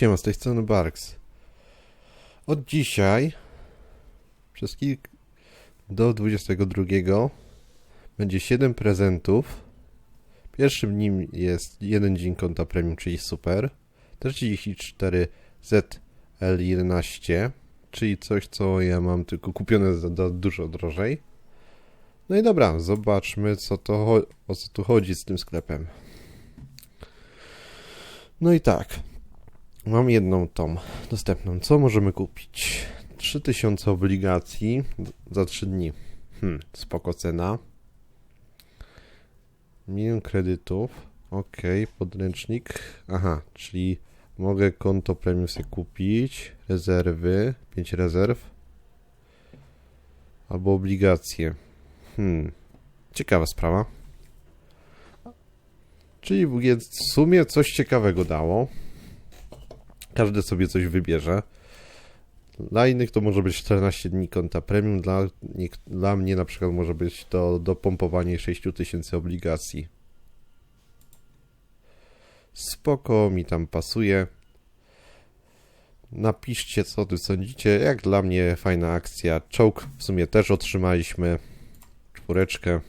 Siema, z tej strony Barks. Od dzisiaj przez kilk do 22 będzie 7 prezentów. Pierwszym nim jest jeden dzień konta premium, czyli super. 34 ZL11, czyli coś, co ja mam tylko kupione za, za dużo drożej. No i dobra, zobaczmy, co to, o co tu chodzi z tym sklepem. No i tak, Mam jedną tą dostępną. Co możemy kupić? 3000 obligacji za 3 dni. Hmm, spoko cena. Milion kredytów. Ok, podręcznik. Aha, czyli mogę konto premium sobie kupić. Rezerwy. 5 rezerw. Albo obligacje. Hmm, ciekawa sprawa. Czyli w sumie coś ciekawego dało. Każdy sobie coś wybierze. Dla innych to może być 14 dni konta premium, dla, niek- dla mnie na przykład może być to dopompowanie 6000 obligacji. Spoko, mi tam pasuje. Napiszcie, co ty sądzicie. Jak dla mnie fajna akcja. Czołg w sumie też otrzymaliśmy. Czwóreczkę.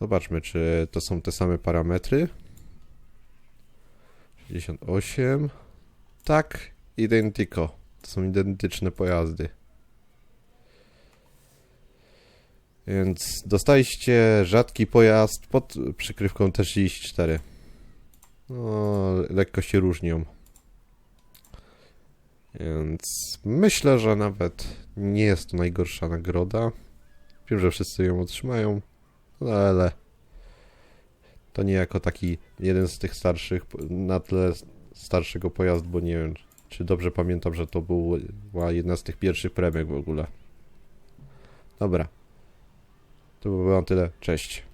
Zobaczmy, czy to są te same parametry. 68. Tak, identyko. To są identyczne pojazdy. Więc dostaliście rzadki pojazd pod przykrywką T34. No, lekko się różnią. Więc myślę, że nawet nie jest to najgorsza nagroda. Wiem, że wszyscy ją otrzymają, ale to nie jako taki jeden z tych starszych, na tle starszego pojazdu, bo nie wiem, czy dobrze pamiętam, że to był- była jedna z tych pierwszych premek w ogóle. Dobra. To by było tyle. Cześć.